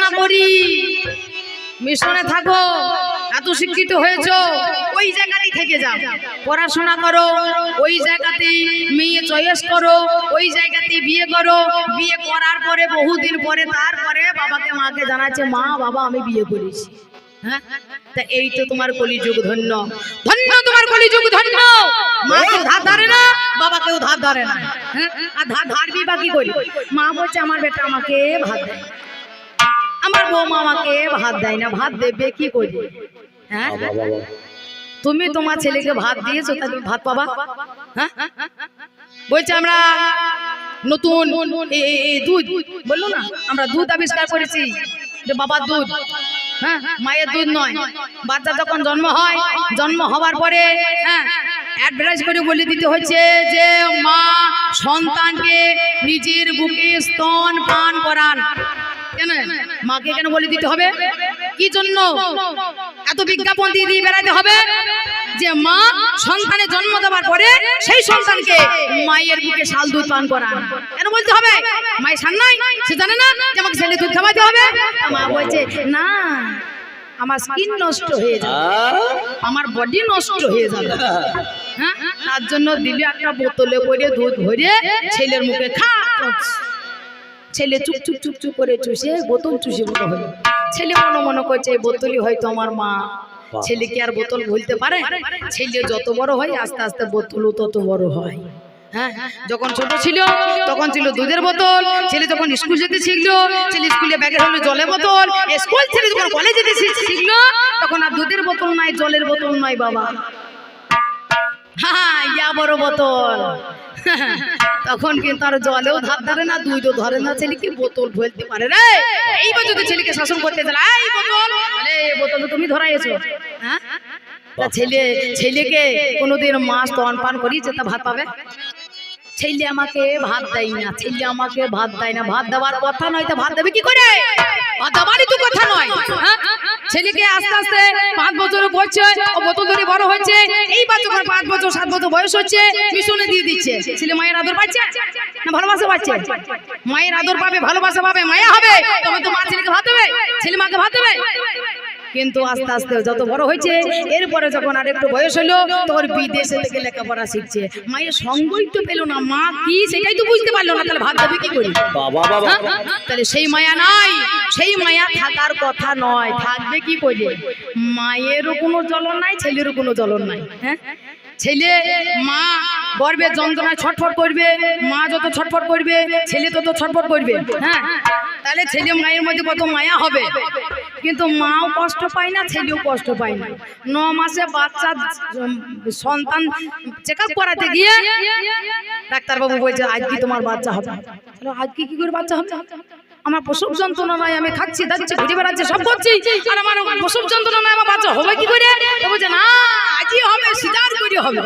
পড়াশোনা করি। মিশনে থাকো, এত শিক্ষিত হয়েছো, ওই জায়গাতেই থেকে যাও। পড়াশোনা করো, ওই জায়গাতেই মেয়ে চয়েস করো, ওই জায়গাতেই বিয়ে করো। বিয়ে করার পরে, বহুদিন পরে, তারপরে বাবাকে, মাকে জানাচ্ছে, মা, বাবা, আমি বিয়ে করেছি। হ্যাঁ? তা এই তো তোমার কলিযুগ ধন্য। ধন্য তোমার কলিযুগ ধন্য। মা কেউ ধার ধারে না বাবা কেউ ধার ধারে না। হ্যাঁ? আর ধার ধারবি বা কি করি? মা বলছে, আমার বেটা আমাকে ভাত দেয়। আমার বৌমা আমাকে ভাত দেয় না ভাত দেবে কি করি? হ্যাঁ? তুমি তোমার ছেলেকে ভাত দিয়েছ তা তুমি ভাত পাবা? হ্যাঁ? বলছে আমরা নতুন দুধ বলল না? আমরা দুধ আবিষ্কার করেছি যে বাবার দুধ। হ্যাঁ? মায়ের দুধ নয়। বাচ্চা যখন জন্ম হয় জন্ম হওয়ার পরে হ্যাঁ অ্যাডভার্টাইজ করে বলে দিতে হচ্ছে যে মা সন্তানকে নিজের বুকে স্তন পান করান। মাকে কেন বলে দিতে হবে? কি জন্য? এত বিজ্ঞাপন দিয়ে দিয়ে বেড়াতে হবে? যে মা সন্তানের জন্ম দেওয়ার পরে সেই সন্তানকে মায়ের বুকে শাল দুধ পান করান। কেন বলতে হবে? মায়ের সান নাই, সে জানে না যে আমাকে ছেলে দুধ খাওয়াতে হবে। মা বলছে, না, আমার স্কিন নষ্ট হয়ে যাবে। আমার বডি নষ্ট হয়ে যাবে। হ্যাঁ? তার জন্য দিলে একটা বোতলে করে দুধ ভরে ছেলের মুখে খা ছেলে চুপ চুপ চুপ চুপ করে চুষে বোতল চুষে বড় হলো। ছেলে মনে মনে করছে বোতলই হয়তো আমার মা। ছেলে কি আর বোতল ভুলতে পারে? ছেলে যত বড় হয় আস্তে আস্তে বোতলও তত বড় হয়। হ্যাঁ? যখন ছোট ছিল তখন ছিল দুধের বোতল। ছেলে যখন স্কুল যেতে শিখলো ছেলে স্কুলে ব্যাগের হলো জলের বোতল। স্কুল ছেলে যখন কলেজে যেতে শিখ- শিখলো তখন আর দুধের বোতল নাই জলের বোতল নাই বাবা। হ্যাঁ ইয়া বড় বোতল। তখন কিন্তু আর জলেও ধার ধরে না দুধও ধরে না ছেলেকে বোতল ফেলতে পারে রে। এইবার যদি ছেলেকে শাসন করতে চলে এই বোতল। আরে এই বোতল তো তুমি ধরাইছো হ্যাঁ? তা ছেলে ছেলেকে কোনোদিন মাছ তন পান করিয়েছে তা ভাত পাবে? ছেলে আমাকে ভাত দেয় না ছেলে আমাকে ভাত দেয় না। ভাত দেওয়ার কথা নয় তো ভাত দেবে কি করে? ভাত দেওয়ারই তো কথা নয়। হ্যাঁ? ছেলেকে আস্তে আস্তে পাঁচ বছর পড়ছে ও বোতল ধরে বড় হচ্ছে যখন পাঁচ বছর, সাত বছর বয়স হচ্ছে, মিশনে দিয়ে দিচ্ছে। ছেলে মায়ের আদর পাচ্ছে? না, ভালোবাসা পাচ্ছে? মায়ের আদর পাবে, ভালোবাসা পাবে, মায়া হবে? তবে তো মা ছেলেকে ভাত দেবে, ছেলে মাকে ভাত কিন্তু আস্তে আস্তে যত বড় হয়েছে এরপরে যখন আর একটু বয়স হলো তখন বিদেশে থেকে লেখাপড়া শিখছে। মায়ের সঙ্গই তো পেল না। মা কি সেটাই তো বুঝতে পারল না তাহলে দেবে কি করি? হ্যাঁ? তাহলে সেই মায়া নাই। সেই মায়া থাকার কথা নয়। থাকবে কি করে? মায়েরও কোনো জ্বলন নাই ছেলেরও কোনো জ্বলন নাই। হ্যাঁ? ছেলে মা গর্বের যন্ত্রণায় ছটফট করবে, মা যত ছটফট করবে, ছেলে তত ছটফট করবে হ্যাঁ? তাহলে ছেলে মায়ের মধ্যে কত মায়া হবে? কিন্তু মাও কষ্ট পায় না, ছেলেও কষ্ট পায় না। ন মাসে বাচ্চা সন্তান চেক করাতে গিয়ে ডাক্তারবাবু বলছে, আজকে তোমার বাচ্চা হবে। আজকে কি করে বাচ্চা হবে? আমার প্রসব যন্ত্রণা নাই আমি খাচ্ছি দাচ্ছি ঘুরে বেড়াচ্ছি সব করছি। আর আমার প্রসব যন্ত্রণা নাই আমার বাচ্চা হবে কি করে? বলছে না আজই হবে সিজার করে হবে।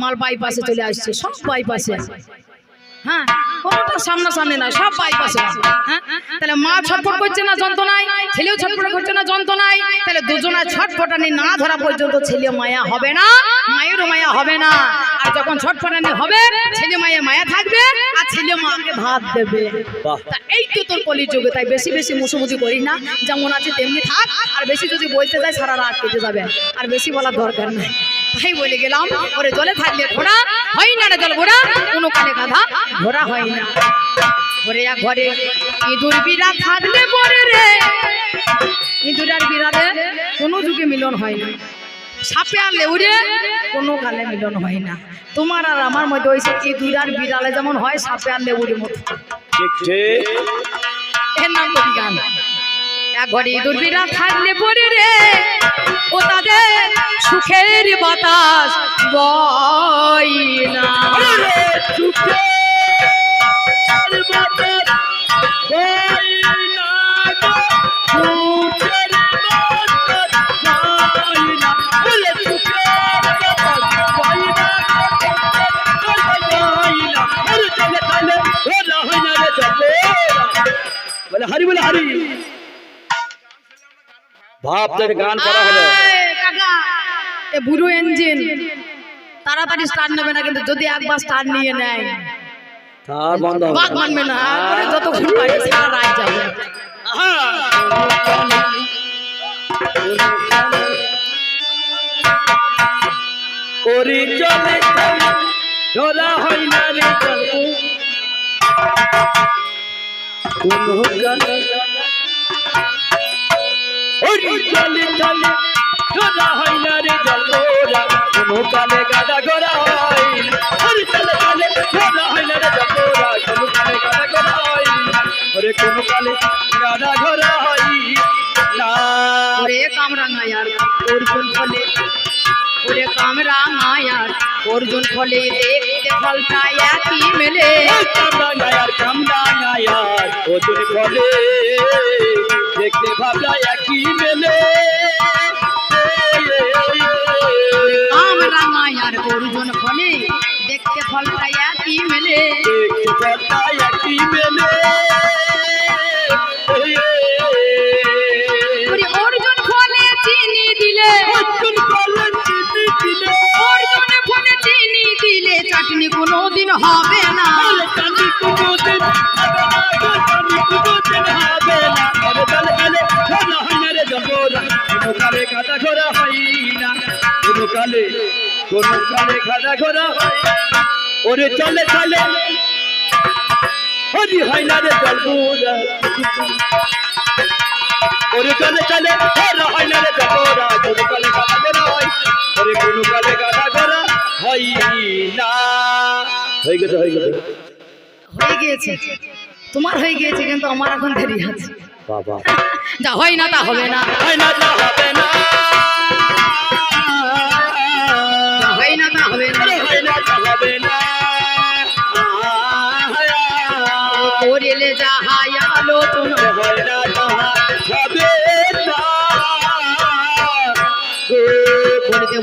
মাল বাইপাসে চলে আসছে সব বাইপাসে হ্যাঁ? কোনোটা সামনাসামনি না সব বাইপাসে হ্যাঁ? তাহলে মা ছটফট করছে না যন্ত্রণায়? ছেলেও ছটফট করছে না যন্ত্রণায়? তাহলে দুজনা ছটফটানি না ধরা পর্যন্ত ছেলে মায়া হবে না মায়েরও মায়া হবে না। আর যখন ছটফটানি হবে ছেলে মায়ে মায়া থাকবে আর ছেলে মাকে ভাত দেবে। এই তো তোর কলিযুগে তাই বেশি বেশি মুসুমুসি করি না। যেমন আছে তেমনি থাক আর বেশি যদি বলতে যায় সারা রাত কেটে যাবে। আর বেশি বলার দরকার নাই। তাই বলে গেলাম ওরে জলে থাকলে ঘোড়া হয় না রে জল ঘোড়া? কোনো কালে গাধা ঘোড়া হয় না। ঘরে ঘরে ইঁদুর বিড়া থাকলে পরে রে। ইঁদুর আর বিড়ালে কোনো যুগে মিলন হয় না। সাপে আর লেউরে কোনো কালে মিলন হয় না। তোমার আর আমার মধ্যে হয়েছে ইঁদুর আর বিড়ালে যেমন হয় সাপে আর লেউরের মতো। ঠিক ঠিক। এর নাম কবি গান ঘরে ইঁদুর থাকলে পরে রে ও তাদের সুখের বাতাস বই। বলে হরি বলে হরি ভাবদের গান করা হলো। এ বুড়ো ইঞ্জিন তাড়াতাড়ি স্টার্ট নেবে না কিন্তু যদি একবার স্টার্ট নিয়ে নেয়। তার বন্ধ হবে। বাঘ মানবে না যতক্ষণ পারে সারা রাত যাবে। ওরি চলে চলে ধরা হয় না রে চলে। কোন গানে ওরি চলে চলে ধরা হয় না রে জলরা কোন কালে গাদা গড়া হয় না। ওরি চলে চলে ধরা হয় না রে জলরা কোন কালে গাদা গড়া হয় না। ওরে কোন কালে গাদা গড়া হয় না ওরে কামরা নায়ার অর্জুন ফলে ওরে কামরা নায়ার অর্জুন ফলে দেখতে ফলটা একই মেলে কামরাঙ্গায়ার কামরাঙ্গায়ার ওজন বলে দেখতে ভাবনা একই মেলে। কামরা নায়ার অর্জুন ফলে দেখতে ফলটা একই মেলে। দেখতে ফলটা একই মেলে। কোনো ঘোরা ওরে চলে চলে। হরি হয় না রে জলপুরা ওরে চলে চলে। ঘোরা হয় না রে কোনো কালে ঘোরা হয় ওরে কোনো কালে গাদা ঘোরা হয় না। হয়ে গেছে হয়ে গেছে। হয়ে গিয়েছে। তোমার হয়ে গিয়েছে কিন্তু আমার এখন দেরি আছে। বাবা। যা হয় না তা হবে না। হয় না তা হবে না। হয় হয় করিলে হয় না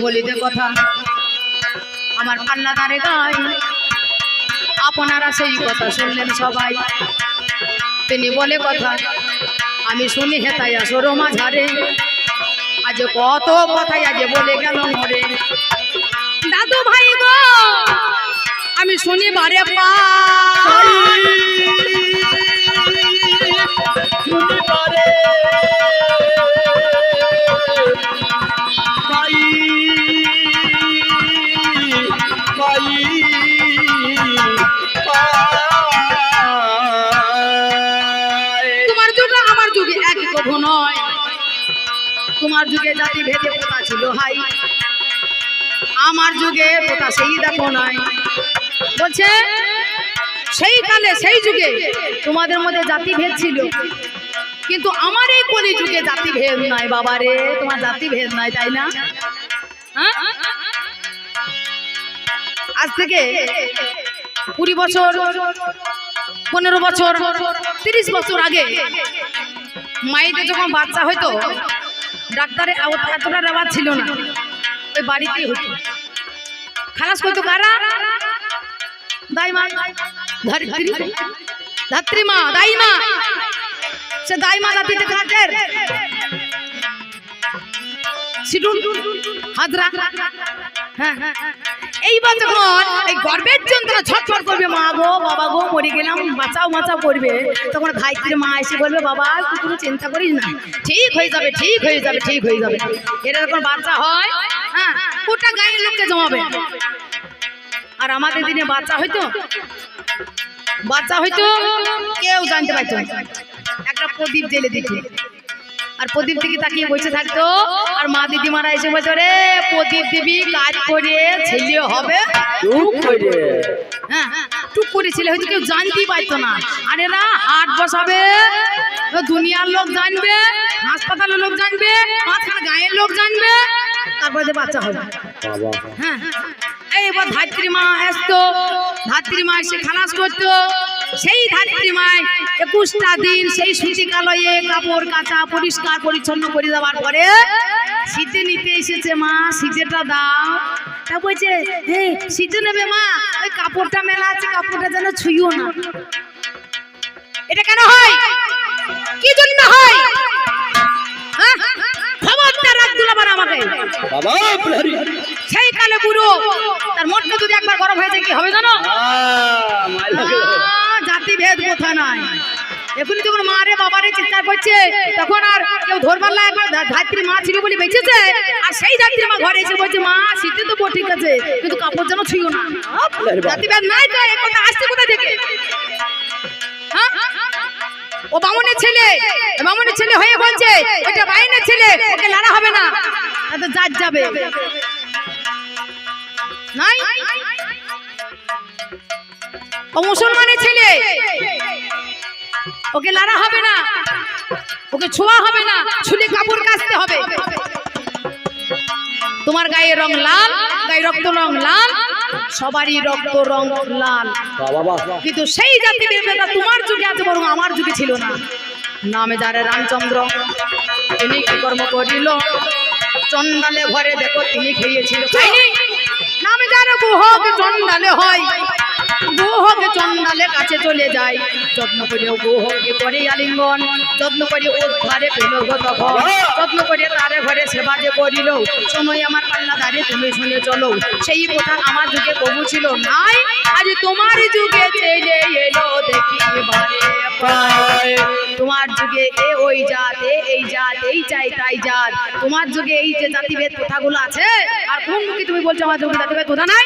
বলিতে কথা আমার পাল্লাদারে গায় আপনারা সেই কথা শুনলেন সবাই তিনি বলে কথা আমি শুনি হেতাইয়া সরো মাঝারে আজ কত কথাই আজ বলে গেল মরে দাদু ভাই গো আমি শুনি বারে পা। শুনি পারে পাই তোমার যুগে জাতি ভেদে কোথা ছিল হাই। আমার যুগে কোথা সেই দেখো নাই। বলছে, সেই কালে, সেই যুগে তোমাদের মধ্যে জাতি ভেদ ছিল। কিন্তু আমার এই কলি যুগে জাতি ভেদ নাই বাবারে তোমার জাতি ভেদ নাই, তাই না? হ্যাঁ? আজ থেকে কুড়ি বছর, পনেরো বছর, তিরিশ বছর আগে মায়েদের যখন বাচ্চা হয়তো ডাক্তারে এত- এতটা রেওয়াজ ছিল না। ওই বাড়িতেই হতো। খালাস করতো কারা? দাই মা। ধরিত্রী ধাত্রী মা, দাই মা। সে দাই মা জাতিতে কাকের সিটুন হাজরা। হ্যাঁ। এইবার যখন এই গর্বের যন্ত্রণা ছটফট করবে, মা গো, বাবা গো মরে গেলাম, বাঁচাও বাঁচাও করবে তখন ধাইত্রীর মা এসে বলবে, বাবা, তুই কোনো চিন্তা করিস না, ঠিক হয়ে যাবে, ঠিক হয়ে যাবে, ঠিক হয়ে যাবে। এটা যখন বাচ্চা হয় হ্যাঁ ওটা গায়ের লোককে জমাবে। আর আমাদের দিনে বাচ্চা হইতো? বাচ্চা হইতো, কেউ জানতে পারতো একটা প্রদীপ জেলে দিত। আর প্রদীপ দিকে তাকিয়ে বসে থাকতো। আর মা দিদিমারা এসে বলতো রে প্রদীপ দিবি কাজ করে ছেলে হবে। হ্যাঁ টুক করে ছেলে হয়তো কেউ জানতেই পারতো না। আর এরা হাট বসাবে দুনিয়ার লোক জানবে হাসপাতালের লোক জানবে মাঝখানে গায়ের লোক জানবে তারপরে যে বাচ্চা হবে। হ্যাঁ। এইবার ধাত্রী মা আসতো ধাত্রী মা এসে খালাস করতো। সেই ধাত্রী মায় একুশটা দিন সেই সুতিকালয়ে কাপড় কাচা পরিষ্কার পরিচ্ছন্ন করে দেওয়ার পরে শীতে নিতে এসেছে মা শীতেটা দাও। তা বলছে হে শীতে নেবে মা? ওই কাপড়টা মেলা আছে কাপড়টা যেন ছুঁইও না। এটা কেন হয়? কি জন্য হয়? হ্যাঁ? খবরদার রাখ দুলাবার আমাকে। সেই কালে বুড়ো তার মনটা যদি একবার গরম হয়ে যায় কি হবে জানো আহ, মার লাগে। আহ, জাতি ভেদ কোথা নাই এখন যখন মা রে বাবা রে চিৎকার করছে তখন আর কেউ ধরবার লাগে একবার ধাত্রী মা ছিল বলে বেঁচেছে। আর সেই ধাত্রী মা ঘরে এসে বলছে মা শীতে তো বউ ঠিক আছে কিন্তু কাপড় যেন ছুঁয়ো না। নাই তো এ কথা আসছে কোথা থেকে? হ্যাঁ? ও বামুনের ছেলে বামুনের ছেলে হয়ে বলছে ওইটা বাইনের ছেলে ওকে লাড়া হবে না তাতে জাত যাবে। নাই? ও মুসলমানের ছেলে ওকে লাড়া হবে না। ওকে ছোঁয়া হবে না। ছুলে কাপড় কাচতে হবে। তোমার গায়ে রং লাল গায়ে রক্ত রং লাল সবারই রক্ত রং লাল। কিন্তু সেই জাতি বিবেতা তোমার যুগে আছে বরং আমার যুগে ছিল না। নামে যারে রামচন্দ্র তিনি কি কর্ম করিল? চন্ডালে ঘরে দেখো তিনি খেয়েছিল। নামে যারে গুহক চন্ডালে হয় গুহকে চন্ডালে কাছে চলে যায় যত্ন করে গুহকে করে আলিঙ্গন, যত্ন করে উদ্ধারে পেল যত্ন করে তারে ঘরে সেবা যে করিল সময় আমার পাল্লা দাঁড়ে তুমি শুনে চলো। সেই কথা আমার যুগে কবু ছিল নাই, আজ তোমার যুগে ছেলে এলো দেখি তোমার যুগে এ ওই জাত, এ এই জাত, এই চাই তাই জাত। তোমার যুগে এই যে জাতিভেদ কথাগুলো আছে, আর কোন মুখে তুমি বলছো আমার যুগে জাতিভেদ কথা নাই?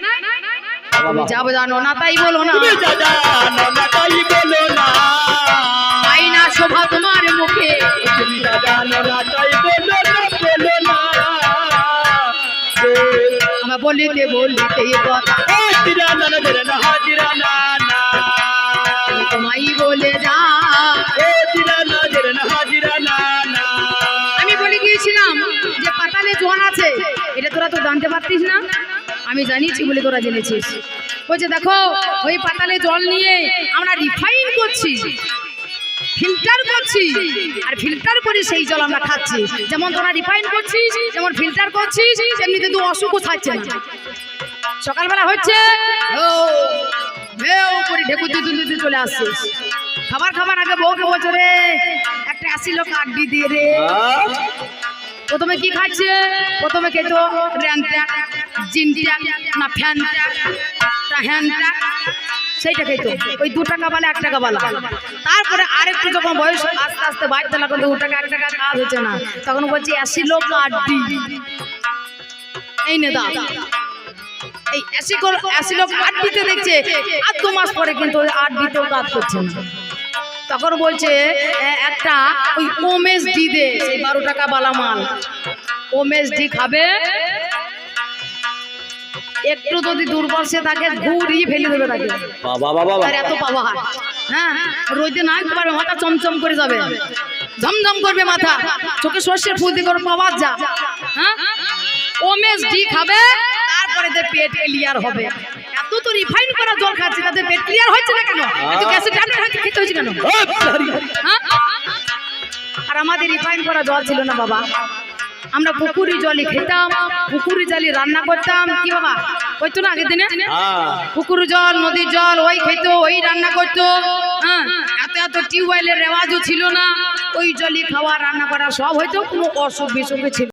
তুমি যা জানো না তাই বলো না। জানো না তাই বলো না। তাই না শোভা তোমার মুখে। তুমি জানো না তাই বলো না বলো না। আমার বলিতে বলিতে এ কথা। হাজিরা না না হাজিরা না না। আমি বলে যা। হাজিরা না না হাজিরা না না। আমি বলে গিয়েছিলাম যে পাতালে জোয়ান আছে। এটা তোরা তো জানতে পারতিস না। আমি জানিয়েছি বলে তোরা জেনেছিস। বলছে দেখো ওই পাতালে জল নিয়ে আমরা রিফাইন করছি ফিল্টার করছি আর ফিল্টার করে সেই জল আমরা খাচ্ছি। যেমন তোরা রিফাইন করছিস যেমন ফিল্টার করছিস তেমনি কিন্তু অসুখও থাকছে না সকালবেলা হচ্ছে করে ঢেকুর চলে আসছিস খাবার খাবার আগে বউকে বলছো রে একটা আসিল কাড্ডি দিয়ে রে প্রথমে কি খাচ্ছে? প্রথমে খেত র্যানটা না ওই দু টাকা বালা বালা। তারপরে আরেকটু যখন বয়স আস্তে আস্তে বাড়তে লাগল, দু টাকা, এক টাকা কাজ হচ্ছে না। তখন বলছি আসিল কাড্ডি এই নে দা এই অ্যাসিকল অ্যাসিলোক আট দিতে দেখছে, আর দু মাস পরে কিন্তু আট দিতেও কাজ করছে না। তখন বলছে একটা ওই ওমেস ডি দে, সেই বারো টাকা বালা মাল। ওমেস ডি খাবে একটু যদি দুর্বল সে তাকে ঘুরিয়ে ফেলে দেবে তাকে। বাবা বাবা তার এত পাওয়া হ্যাঁ। রোদে না পারবে মাথা চমচম করে যাবে। ঝমঝম করবে মাথা। চোখে সর্ষের ফুল দিয়ে করে পাওয়া যা। হ্যাঁ? ওমেস ডি খাবে তারপরে যে পেট ক্লিয়ার হবে। এত তো রিফাইন করা জল খাচ্ছে তাতে পেট ক্লিয়ার হচ্ছে না কেন? এত গ্যাসের ট্যাবলেট হচ্ছে খেতে হচ্ছে কেন? হ্যাঁ? আর আমাদের রিফাইন করা জল ছিল না বাবা। আমরা পুকুরি জলে খেতাম পুকুরি জলে রান্না করতাম। কি বাবা? ওই তো না আগের দিনে? হ্যাঁ। পুকুর জল নদীর জল ওই খেত ওই রান্না করতো। হ্যাঁ এত এত টিউবওয়েলের রেওয়াজও ছিল না। ওই জলে খাওয়া রান্না করা সব হয়তো কোনো অসুখ বিসুখে ছিল।